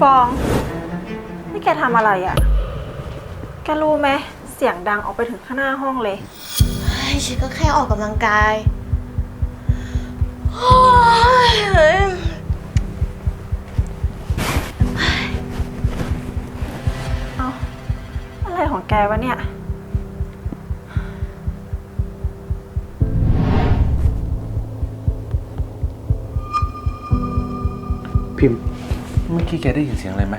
ฟอง นี่แกทำอะไรอะ่ะ แกรู้ไหมเสียงดังออกไปถึงข้างหน้าห้องเลย เฮ้ยฉันก็แค่ออกกำลังกายโอ้ยเฮ้ยเอาอะไรของแกวะเนี่ย พิมพ์ เมื่อกี้แกได้ยินเสียงอะไรไหม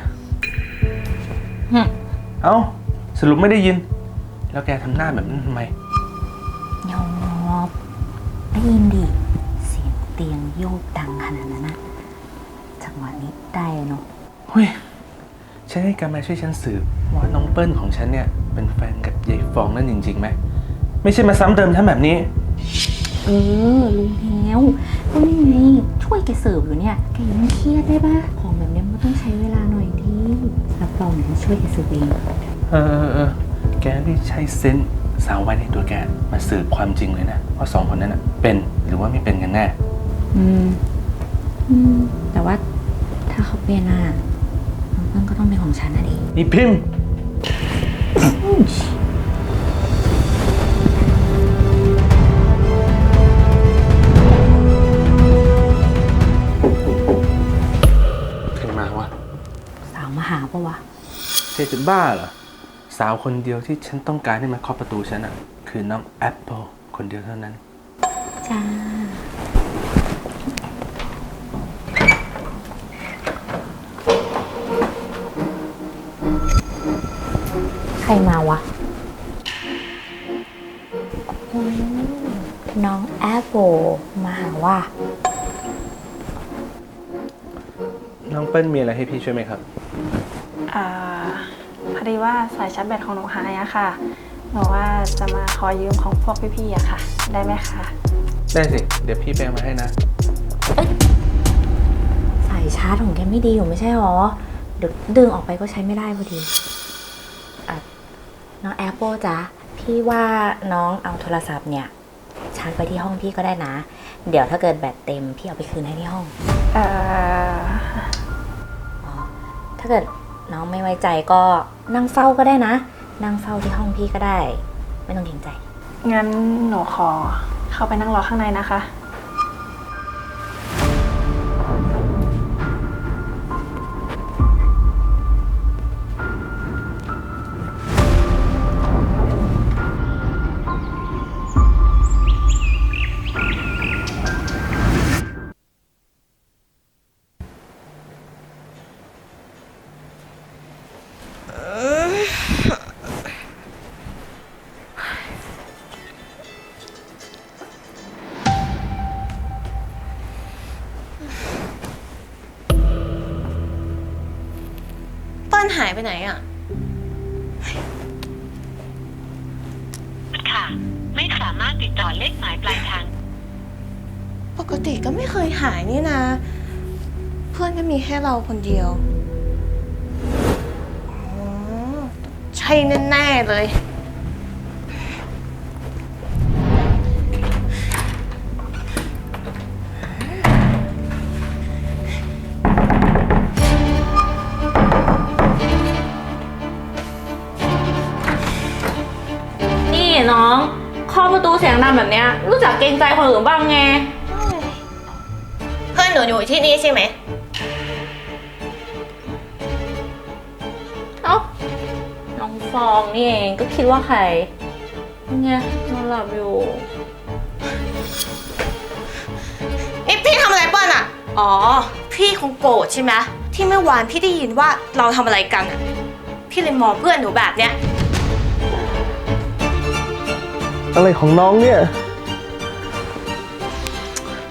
เอ้า สรุปไม่ได้ยิน แล้วแกทำหน้าแบบนั้นทำไม ยอมได้ยินดิ เสียงเตียงโยกดังขนาดนั้นนะจังหวะนี้ได้เนาะเฮ้ย ฉันให้แกมาช่วยฉันสืบว่าน้องเปิ้ลของฉันเนี่ย เป็นแฟนกับยายฟองนั่นจริงๆไหม ไม่ใช่มาซ้ำเติมฉันแบบนี้ เออรู้แล้วก็นี่ไงช่วยแกเสิร์ฟอยู่เนี่ย แกยังไม่เครียดได้ปะขอ ต้องใช้เวลาหน่อยดิรับรองเดี๋ยวฉันช่วยแกเสิร์ฟเองเออเออเออแกนี่ใช้เซนส์สาวไว้ในตัวแกมาสืบความจริงเลยนะว่าสองคนนั้นน่ะเป็นหรือว่าไม่เป็นกันแน่ อืม อืม แต่ว่าถ้าเขาเป็นอะน้องเปิ้ลก็ต้องเป็นของฉันนะดินี่พิมพ์าวมาหาปะวะ เธอจะบ้าเหรอ สาวคนเดียวที่ฉันต้องการให้มาเคาะประตูฉันอะ คือน้องแอปเปิลคนเดียวเท่านั้น จ้า ใครมาวะอืมน้องแอปเปิลมาหาว่า น้องเปิ้ลมีอะไรให้พี่ช่วยไหมครับ อ่าพอดีว่าสายชาร์จแบตของหนูหายอะค่ะ หนูว่าจะมาขอยืมของพวกพี่ๆอะค่ะ ได้ไหมคะ ได้สิ เดี๋ยวพี่แปลมาให้นะ สายชาร์จของแกไม่ดีอยู่ไม่ใช่หรอ เดี๋ยวดึงออกไปก็ใช้ไม่ได้พอดีอะน้องแอปเปิลจ๊ะ พี่ว่าน้องเอาโทรศัพท์เนี่ย ชาร์จไปที่ห้องพี่ก็ได้นะ เดี๋ยวถ้าเกิดแบตเต็มพี่เอาไปคืนให้ที่ห้อง เอ่ออ๋อถ้า เกิดน้องไม่ไว้ใจก็นั่งเฝ้าก็ได้นะ นั่งเฝ้าที่ห้องพี่ก็ได้ ไม่ต้องเกรงใจ งั้นหนูขอเข้าไปนั่งรอข้างในนะคะ เปิ้ลหายไปไหนอะ ค่ะ ไม่สามารถติดต่อเลขหมายปลายทาง ปกติก็ไม่เคยหายนี่นะ เพื่อนก็มีแค่เราคนเดียว อ๋อ ใช่แน่ๆเลย เคาะประตูเสียงดังแบบเนี้ยรู้จักเกรงใจคนอื่นบ้างไง เพื่อนหนูอยู่ที่นี่ใช่ไหม เอ้า น้องฟองนี่เองก็คิดว่าใครไงนอนหลับอยู่ นี่พี่ทำอะไรเปิ้ลอะ อ๋อ พี่คงโกรธใช่ไหมที่เมื่อวานพี่ได้ยินว่าเราทำอะไรกันอะพี่เลยมองเพื่อนหนูแบบเนี้ย อะไรของน้องเนี่ย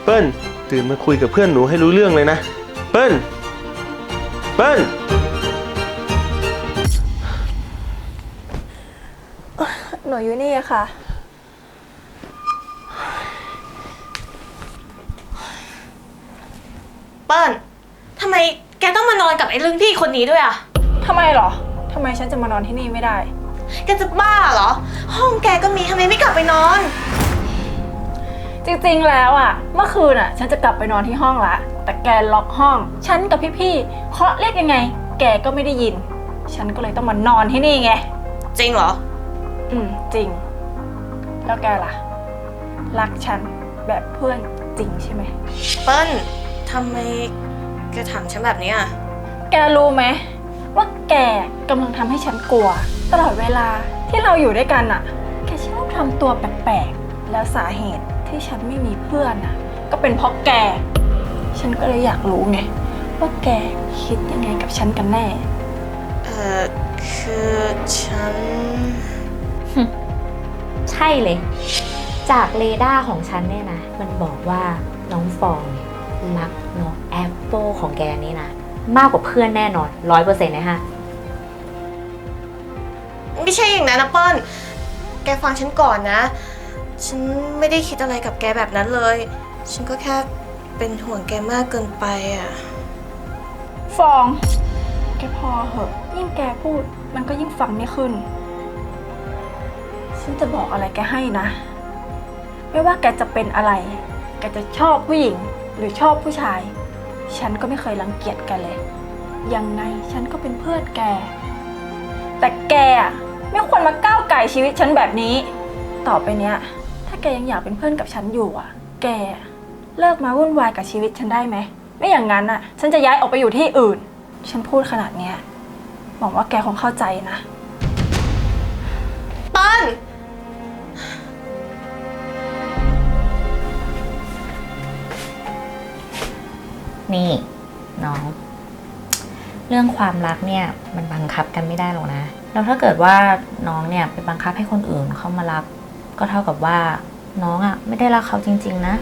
เปิ้ลตื่นมาคุยกับเพื่อนหนูให้รู้เรื่องเลยนะ เปิ้ล เปิ้ล หนูอยู่นี่อะค่ะ เปิ้ลทำไมแกต้องมานอนกับไอ้รุ่นพี่คนนี้ด้วยอะทำไมเหรอ ทำไมฉันจะมานอนที่นี่ไม่ได้ แกจะบ้าเหรอ ห้องแกก็มีทำไมไม่กลับไปนอน จริงๆ แล้วอะเมื่อคืนอะฉันจะกลับไปนอนที่ห้องละ แต่แกล็อกห้อง ฉันกับพี่ๆ เคาะเรียกยังไง แกก็ไม่ได้ยิน ฉันก็เลยต้องมานอนที่นี่ไง จริงเหรอ อืม จริง แล้วแกล่ะ รักฉันแบบเพื่อนจริงใช่ไหม เปิ้ลทำไมแกถามฉันแบบนี้อะ แกรู้ไหม ว่าแกกำลังทำให้ฉันกลัว ตลอดเวลาที่เราอยู่ด้วยกันอะแกชอบทำตัวแปลกๆ แล้วสาเหตุที่ฉันไม่มีเพื่อนอะก็เป็นเพราะแก ฉันก็เลยอยากรู้ไง ว่าแกคิดยังไงกับฉันกันแน่ เอ่อ คือฉัน ใช่เลย จากเรดาร์ของฉันเนี่ยนะ มันบอกว่าน้องฟองเนี่ยรักน้องแอปเปิลของแกนี่นะ มากกว่าเพื่อนแน่นอนร้อยเปอร์เซ็นต์นะฮะ ไม่ใช่อย่างนั้นนะเปิ้ล แกฟังฉันก่อนนะ ฉันไม่ได้คิดอะไรกับแกแบบนั้นเลย ฉันก็แค่เป็นห่วงแกมากเกินไปอะ ฟอง แกพอเหอะ ยิ่งแกพูด มันก็ยิ่งฟังไม่ขึ้น ฉันจะบอกอะไรแกให้นะ ไม่ว่าแกจะเป็นอะไร แกจะชอบผู้หญิง หรือชอบผู้ชาย ฉันก็ไม่เคยรังเกียจแกเลย ยังไงฉันก็เป็นเพื่อนแก แต่แกอะไม่ควรมาก้าวไก่ชีวิตฉันแบบนี้ ต่อไปเนี้ย ถ้าแกยังอยากเป็นเพื่อนกับฉันอยู่อะ แกเลิกมาวุ่นวายกับชีวิตฉันได้ไหม ไม่อย่างนั้นอะ ฉันจะย้ายออกไปอยู่ที่อื่น ฉันพูดขนาดเนี้ยหวังว่าแกคงเข้าใจนะ เปิ้ล นี่น้อง เรื่องความรักเนี่ยมันบังคับกันไม่ได้หรอกนะ แล้วถ้าเกิดว่าน้องเนี่ยไปบังคับให้คนอื่นเข้ามารักก็เท่ากับว่าน้องอะ่ะไม่ได้รักเขาจริง ๆ นะ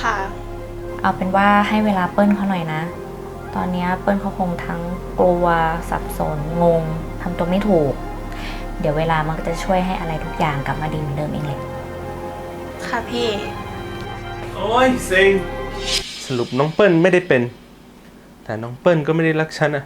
ค่ะ เอาเป็นว่าให้เวลาเปิ้ลเขาหน่อยนะ ตอนเนี้ยเปิ้ลเขาคงทั้งกลัวสับสนงงทำตัวไม่ถูก เดี๋ยวเวลามันก็จะช่วยให้อะไรทุกอย่างกลับมาดีเหมือนเดิมเองแหละค่ะพี่ โอ้ยเซ็ง สรุปน้องเปิ้ลไม่ได้เป็น แต่น้องเปิ้ลก็ไม่ได้รักฉันอะ